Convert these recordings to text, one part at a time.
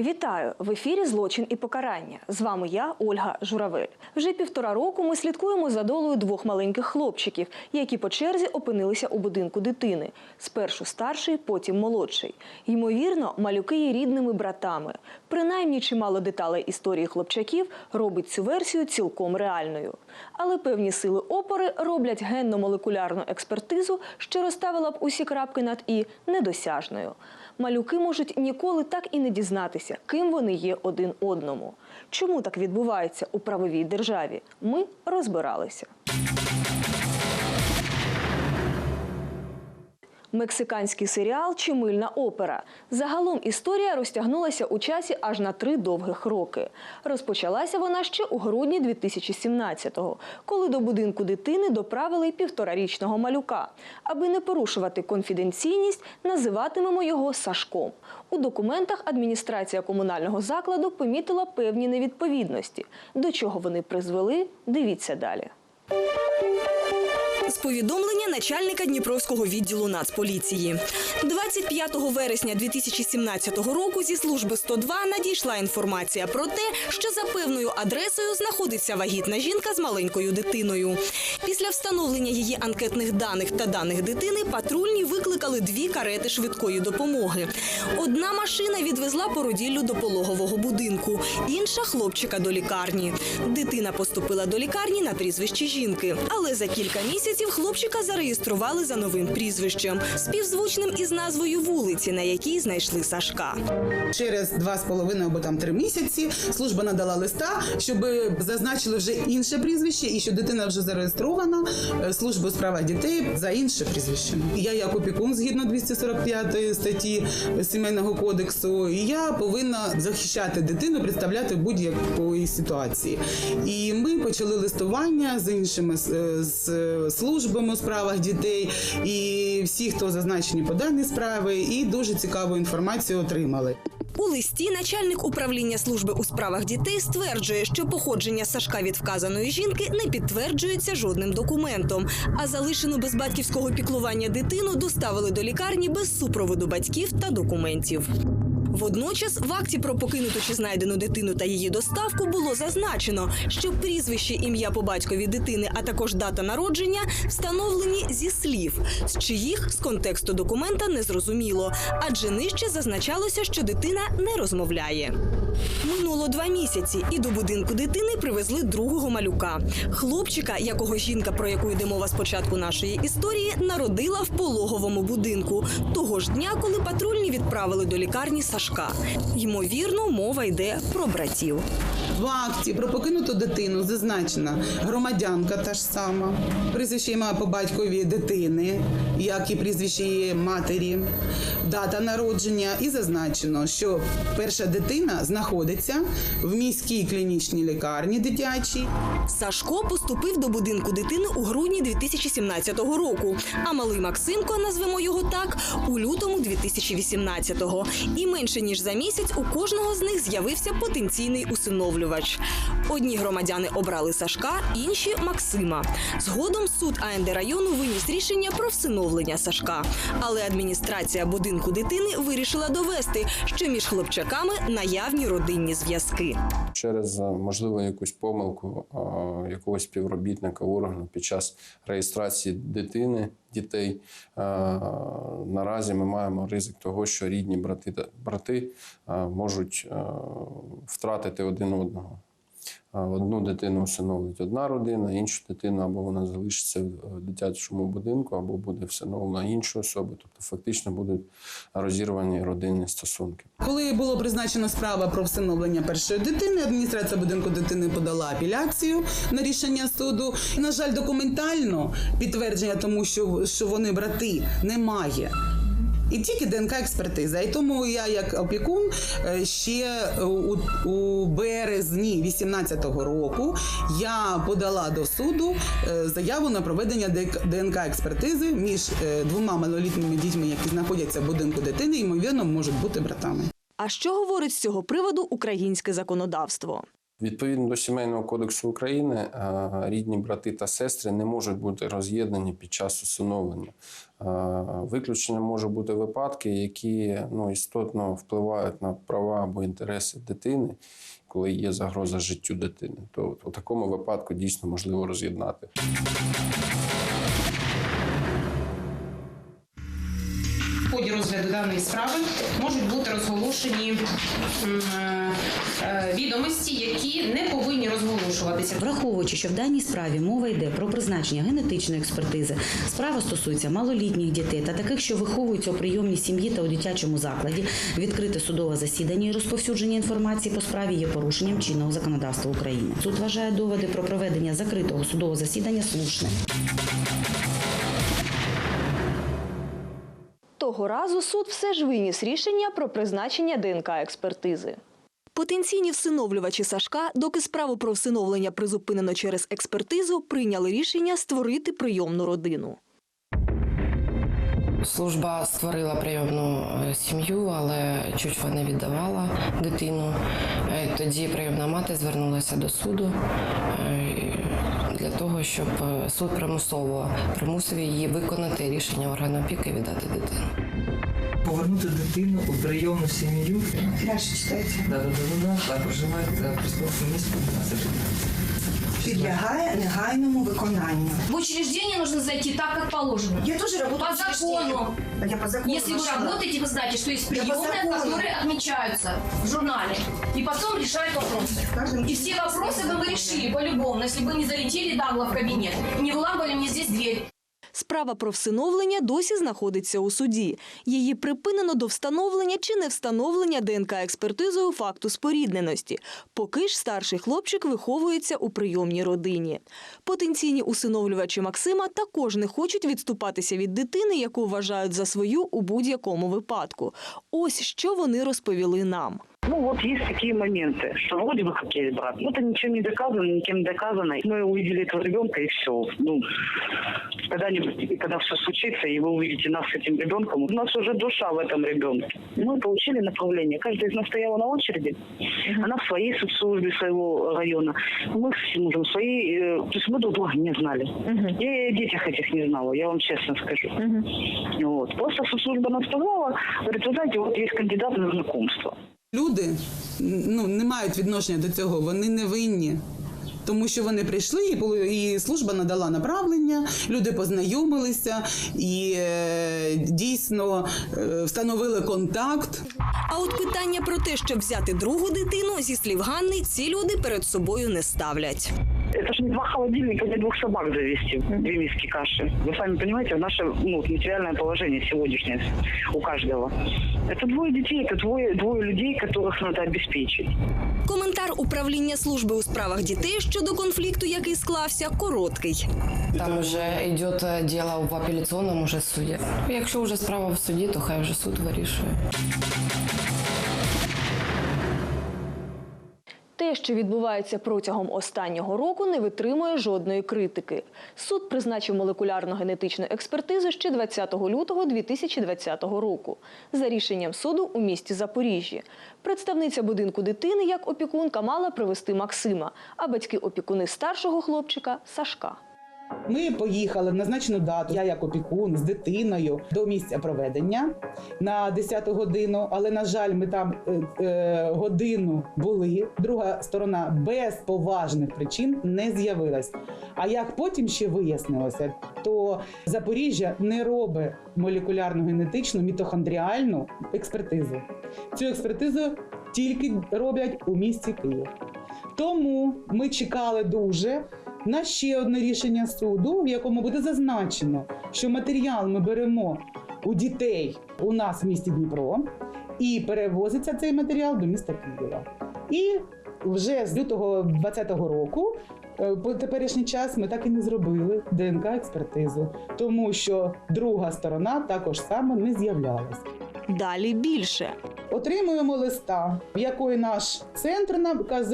Вітаю в ефірі Злочин і покарання. З вами я, Ольга Журавель. Вже півтора року ми слідкуємо за долею двох маленьких хлопчиків, які по черзі опинилися у будинку дитини. Спершу старший, потім молодший. Ймовірно, малюки є рідними братами. Принаймні, чимало деталей історії хлопчаків робить цю версію цілком реальною. Але певні сили опори роблять генно-молекулярну експертизу, що розставила б усі крапки над і недосяжною. Малюки можуть ніколи так і не дізнатися, ким вони є один одному. Чому так відбувається у правовій державі? Ми розбиралися. Мексиканський серіал чи мильна опера. Загалом історія розтягнулася у часі аж на три довгих роки. Розпочалася вона ще у грудні 2017-го, коли до будинку дитини доправили півторарічного малюка. Аби не порушувати конфіденційність, називатимемо його Сашком. У документах адміністрація комунального закладу помітила певні невідповідності. До чого вони призвели? Дивіться далі. Повідомлення начальника Дніпровського відділу Нацполіції 25 вересня 2017 року зі служби 102 надійшла інформація про те, що за певною адресою знаходиться вагітна жінка з маленькою дитиною. Після встановлення її анкетних даних та даних дитини патрульні викликали дві карети швидкої допомоги. Одна машина відвезла породіллю до пологового будинку, інша хлопчика до лікарні. Дитина поступила до лікарні на прізвище жінки, але за кілька місяців хлопчика зареєстрували за новим прізвищем, співзвучним із назвою вулиці, на якій знайшли Сашка. Через два з половиною або там три місяці служба надала листа, щоб зазначили вже інше прізвище, і що дитина вже зареєстрована е, службою у справах дітей за інше прізвищем. Я як опікун згідно 245 статті сімейного кодексу, і я повинна захищати дитину, представляти будь-якої ситуації. І ми почали листування з іншими е, з службами у справах дітей, і всі, хто зазначені по даній справи, і дуже цікаву інформацію отримали. У листі начальник управління служби у справах дітей стверджує, що походження Сашка від вказаної жінки не підтверджується жодним документом, а залишену без батьківського піклування дитину доставили до лікарні без супроводу батьків та документів. Водночас в акті про покинуту чи знайдену дитину та її доставку було зазначено, що прізвище, ім'я по батькові дитини, а також дата народження встановлені зі слів, з чиїх з контексту документа не зрозуміло, адже нижче зазначалося, що дитина не розмовляє. Минуло два місяці, і до будинку дитини привезли другого малюка. Хлопчика, якого жінка, про яку йде мова з початку нашої історії, народила в пологовому будинку того ж дня, коли патрульні відправили до лікарні Сашка. Ймовірно, мова йде про братів. В акті про покинуту дитину зазначена громадянка та ж сама, прізвище ім'я по батькові дитини, як і прізвище її матері, дата народження, і зазначено, що перша дитина знаходиться в міській клінічній лікарні дитячій. Сашко поступив до будинку дитини у грудні 2017 року, а малий Максимко, назвемо його так, у лютому 2018-го. І менше ніж за місяць у кожного з них з'явився потенційний усиновлювач. Одні громадяни обрали Сашка, інші Максима. Згодом суд АНД району виніс рішення про всиновлення Сашка. Але адміністрація будинку дитини вирішила довести, що між хлопчаками наявні родинні зв'язки. через е, можливо якусь помилку е, якогось співробітника органу під час реєстрації дитини дітей. е, Наразі ми маємо ризик того, що рідні брати та- брати можуть втратити один одного. Е, Одну дитину усиновлить одна родина, іншу дитину або вона залишиться в дитячому будинку, або буде всиновлена інша особа. Тобто фактично будуть розірвані родинні стосунки. Коли було призначено справа про всиновлення першої дитини, адміністрація будинку дитини подала апеляцію на рішення суду. На жаль, документально підтвердження тому, що, що вони брати, немає. І тільки ДНК експертиза. І тому я, як опікун, е, ще у, у березні 18-го року я подала до суду е, заяву на проведення ДНК експертизи між е, двома малолітніми дітьми, які знаходяться в будинку дитини, ймовірно, можуть бути братами. А що говорить з цього приводу українське законодавство? Відповідно до Сімейного кодексу України, е, рідні брати та сестри не можуть бути роз'єднані під час усиновлення. Е, Виключенням можуть бути випадки, які ну, істотно впливають на права або інтереси дитини, коли є загроза життю дитини. То у такому випадку дійсно можливо роз'єднати. В ході розгляду даної справи можуть бути розголошені е, відомості, які не повинні розголошуватися. Враховуючи, що в даній справі мова йде про призначення генетичної експертизи, справа стосується малолітніх дітей та таких, що виховуються у прийомній сім'ї та у дитячому закладі, відкрите судове засідання і розповсюдження інформації по справі є порушенням чинного законодавства України. Суд вважає доводи про проведення закритого судового засідання слушним. Того разу суд все ж виніс рішення про призначення ДНК-експертизи. Потенційні всиновлювачі Сашка, доки справу про всиновлення призупинено через експертизу, прийняли рішення створити прийомну родину. Служба створила прийомну е, сім'ю, але чучва не віддавала дитину. Е, Тоді прийомна мати звернулася до суду е, для того, щоб е, суд примусово примусив її виконати рішення органу опіки і віддати дитину. Повернути дитину у прийомну сім'ю. Дальше читається. Да, да, да, да, да, так, проживати да, присутку місце 15 Підлягає негайному виконанню. В учреждение нужно зайти так, как положено. Я тоже работаю По в учреждении. закону. Я по закону Если вы нашла. работаете, вы знаете, что есть Я по приемные, закону. которые отмечаются в журнале. И потом решают вопросы. В каждом И все вопросы бы вы решили по-любому, если бы не залетели нагло в кабинет и не выламывали мне здесь дверь. Справа про всиновлення досі знаходиться у суді. Її припинено до встановлення чи не встановлення ДНК-експертизою факту спорідненості. Поки ж старший хлопчик виховується у прийомній родині. Потенційні усиновлювачі Максима також не хочуть відступатися від дитини, яку вважають за свою у будь-якому випадку. Ось що вони розповіли нам. Вот есть такие моменты, что вроде бы как есть брат. Ну это ничем не доказано, никем не доказано. Мы увидели этого ребенка и все. Ну, когда-нибудь, когда все случится, и вы увидите нас с этим ребенком, у нас уже душа в этом ребенке. Мы получили направление. Каждая из нас стояла на очереди. Она в своей соцслужбе своего района. Мы с мужем своей. э, То есть мы друг друга не знали. Я и о детях этих не знала, я вам честно скажу. Вот. Просто соцслужба нас позвала, говорит, вы знаете, вот есть кандидат на знакомство. Люди ну, не мають відношення до цього, вони не винні. Тому що вони прийшли, і служба надала направлення, люди познайомилися і е, дійсно е, встановили контакт. А от питання про те, щоб взяти другу дитину, зі слів Ганни, ці люди перед собою не ставлять. Это же не два холодильника, не двух собак завести, две миски каши. Вы сами понимаете, наше ну, материальное положение сегодняшнее у каждого. Это двое детей, это двое, двое людей, которых надо обеспечить. Коментар управління служби у справах дітей щодо конфлікту, який склався, короткий. Там вже йде е, діло в апеляційному вже суді. Якщо вже справа в суді, то хай вже суд вирішує. Те, що відбувається протягом останнього року, не витримує жодної критики. Суд призначив молекулярно-генетичну експертизу ще 20 лютого 2020 року. За рішенням суду у місті Запоріжжі. Представниця будинку дитини як опікунка мала привезти Максима, а батьки-опікуни старшого хлопчика Сашка. Ми поїхали в назначену дату. Я як опікун з дитиною до місця проведення на 10-ту годину. Але на жаль, ми там е, е, годину були. Друга сторона без поважних причин не з'явилась. А як потім ще вияснилося, то Запоріжжя не робить молекулярну генетичну мітохондріальну експертизу. Цю експертизу тільки роблять у місті Київ. Тому ми чекали дуже на ще одне рішення суду, в якому буде зазначено, що матеріал ми беремо у дітей у нас в місті Дніпро, і перевозиться цей матеріал до міста Києва. І вже з лютого 2020 року. е, По теперішній час ми так і не зробили ДНК експертизу, тому що друга сторона також саме не з'являлась. Далі більше. Отримуємо листа, в якої наш центр на КЗ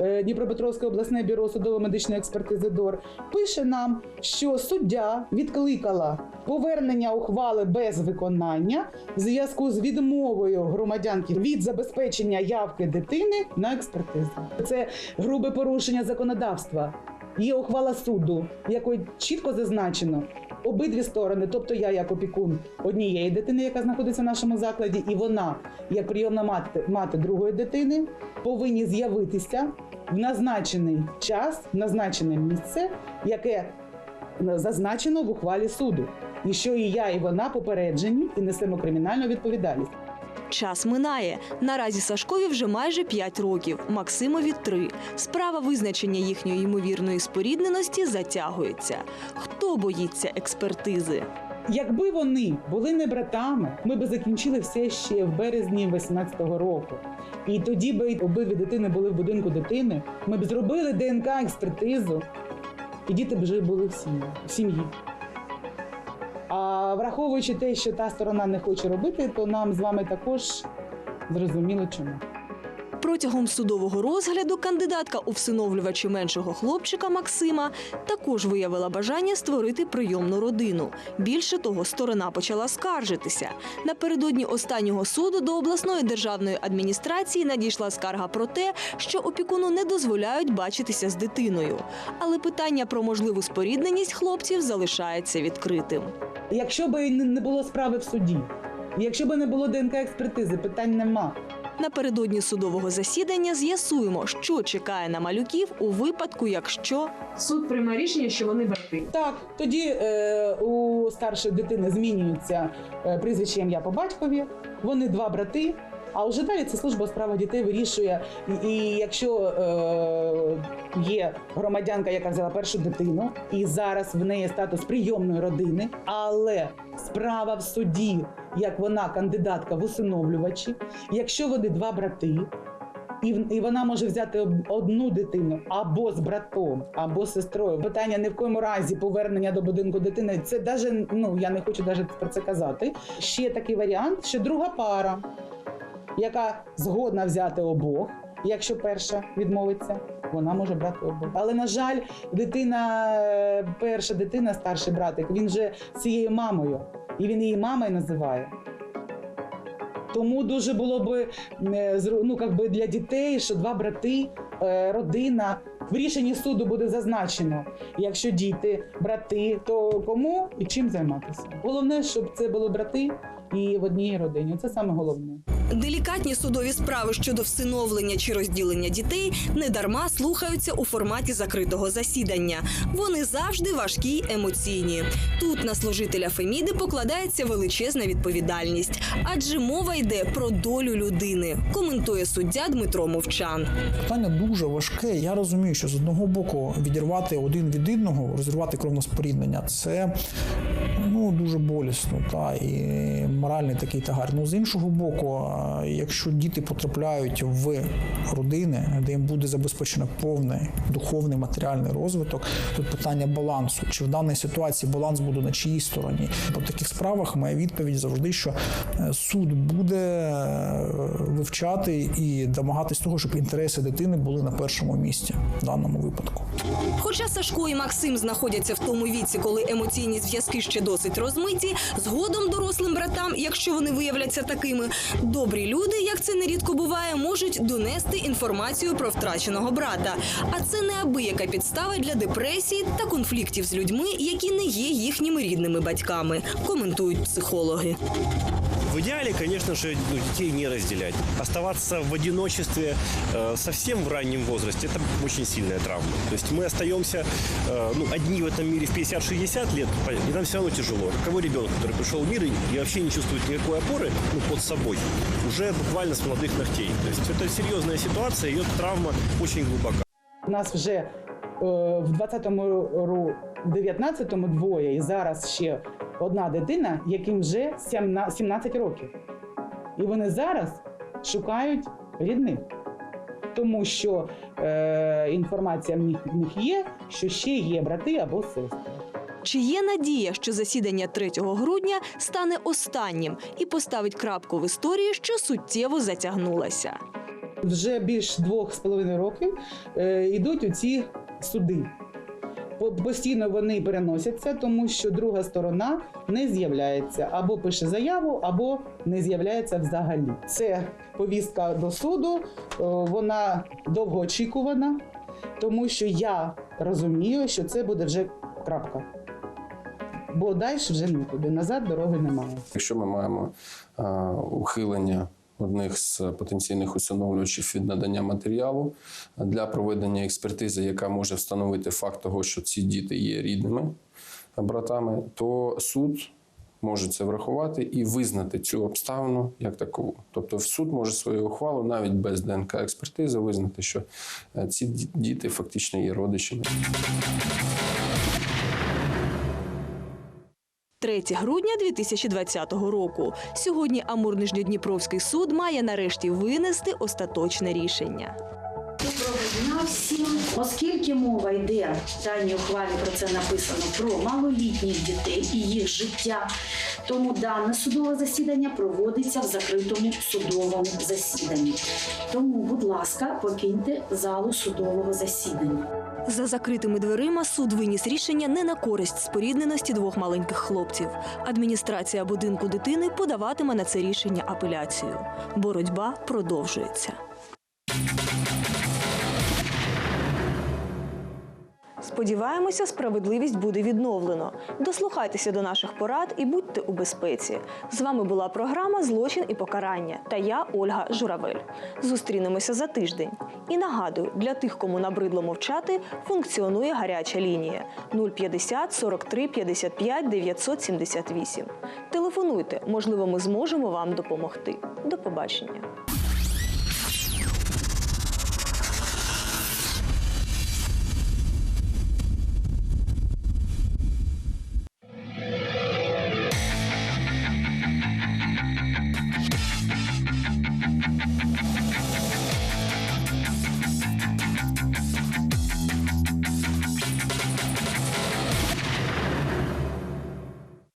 е, Дніпропетровське обласне бюро судово-медичної експертизи ДОР пише нам, що суддя відкликала повернення ухвали без виконання в зв'язку з відмовою громадянки від забезпечення явки дитини на експертизу. Це грубе порушення законодавства. Є ухвала суду, в якої чітко зазначено обидві сторони, тобто я як опікун однієї дитини, яка знаходиться в нашому закладі, і вона, як прийомна мати, мати другої дитини, повинні з'явитися в назначений час, в назначене місце, яке зазначено в ухвалі суду. І що і я, і вона попереджені і несемо кримінальну відповідальність. Час минає. Наразі Сашкові вже майже 5 років, Максимові 3. Справа визначення їхньої ймовірної спорідненості затягується. Хто боїться експертизи? Якби вони були не братами, ми б закінчили все ще в березні 18-го року. І тоді би обидві дитини були в будинку дитини. Ми б зробили ДНК експертизу, і діти б вже були в сім'ї. А враховуючи те, що та сторона не хоче робити, то нам з вами також зрозуміло чому. Протягом судового розгляду кандидатка у всиновлювачі меншого хлопчика Максима також виявила бажання створити прийомну родину. Більше того, сторона почала скаржитися. Напередодні останнього суду до обласної державної адміністрації надійшла скарга про те, що опікуну не дозволяють бачитися з дитиною. Але питання про можливу спорідненість хлопців залишається відкритим. Якщо б не було справи в суді, якщо б не було ДНК експертизи, питань нема. Напередодні судового засідання з'ясуємо, що чекає на малюків у випадку, якщо Суд приймає рішення, що вони брати. Так, тоді е, у старшої дитини змінюється е, прізвище ім'я по батькові. Вони два брати. А вже далі це служба у справах дітей вирішує. І, якщо е, є громадянка, яка взяла першу дитину, і зараз в неї статус прийомної родини, але справа в суді, як вона кандидатка в усиновлювачі, якщо вони два брати, і, вона може взяти одну дитину або з братом, або з сестрою. Питання не в коєму разі повернення до будинку дитини. Це даже ну я не хочу навіть про це казати. Ще такий варіант, що друга пара, яка згодна взяти обох. Якщо перша відмовиться, вона може брати обох. Але на жаль, дитина, е, перша дитина, старший братик, він же цією мамою, і він її мамою називає. Тому дуже було б е, ну, би для дітей, що два брати, е, родина. В рішенні суду буде зазначено, якщо діти, брати, то кому і чим займатися. Головне, щоб це були брати і в одній родині. Це саме головне. Делікатні судові справи щодо всиновлення чи розділення дітей недарма слухаються у форматі закритого засідання. Вони завжди важкі й емоційні. Тут на служителя Феміди покладається величезна відповідальність, адже мова йде про долю людини. Коментує суддя Дмитро Мовчан. Питання дуже важке. Я розумію, що з одного боку відірвати один від одного, розірвати кровне споріднення це ну дуже болісно, та і моральний такий тягар. Ну з іншого боку, якщо діти потрапляють в родини, де їм буде забезпечено повний духовний матеріальний розвиток, тут питання балансу. Чи в даній ситуації баланс буде на чиїй стороні? По таких справах моя відповідь завжди, що е, суд буде е, вивчати і домагатись того, щоб інтереси дитини були на першому місці в даному випадку. Хоча Сашко і Максим знаходяться в тому віці, коли емоційні зв'язки ще досить розмиті, згодом дорослим братам, якщо вони виявляться такими, добрі люди, як це нерідко буває, можуть донести інформацію про втраченого брата. А це неабияка підстава для депресії та конфліктів з людьми, які не є їхніми рідними батьками, коментують психологи. В идеале, конечно же, ну, детей не разделять. Оставаться в одиночестве э, совсем в раннем возрасте – это очень сильная травма. То есть мы остаемся э, ну, одни в этом мире в 50-60 лет, и нам все равно тяжело. Каково ребенок, который пришел в мир и, и вообще не чувствует никакой опоры ну, под собой, уже буквально с молодых ногтей. То есть это серьезная ситуация, ее травма очень глубока. У нас вже е, в 20-му ру, в 19-му двоє, і зараз ще одна дитина, яким вже 17 17 років. І вони зараз шукають рідних. Тому що е, інформація в них, в них є, що ще є брати або сестри. Чи є надія, що засідання 3 грудня стане останнім і поставить крапку в історії, що суттєво затягнулася? Вже більш двох з половиною років е, йдуть у ці суди. По- Постійно вони переносяться, тому що друга сторона не з'являється або пише заяву, або не з'являється взагалі. Це повістка до суду, вона довгоочікувана, тому що я розумію, що це буде вже крапка. Бо далі вже нікуди, назад дороги немає. Якщо ми маємо е, ухилення одних з потенційних усиновлювачів від надання матеріалу для проведення експертизи, яка може встановити факт того, що ці діти є рідними братами, то суд може це врахувати і визнати цю обставину як такову. Тобто, в суд може свою ухвалу навіть без ДНК експертизи визнати, що е, ці діти фактично є родичами. 3 грудня 2020 року. Сьогодні Амур-Нижньодніпровський суд має нарешті винести остаточне рішення. Оскільки мова йде в даній ухвалі про це написано про малолітніх дітей і їх життя, тому дане судове засідання проводиться в закритому судовому засіданні. Тому, будь ласка, покиньте залу судового засідання. За закритими дверима суд виніс рішення не на користь спорідненості двох маленьких хлопців. Адміністрація будинку дитини подаватиме на це рішення апеляцію. Боротьба продовжується. Сподіваємося, справедливість буде відновлено. Дослухайтеся до наших порад і будьте у безпеці. З вами була програма Злочин і покарання та я, Ольга Журавель. Зустрінемося за тиждень. І нагадую, для тих, кому набридло мовчати, функціонує гаряча лінія 050 43 55 978. Телефонуйте, можливо, ми зможемо вам допомогти. До побачення.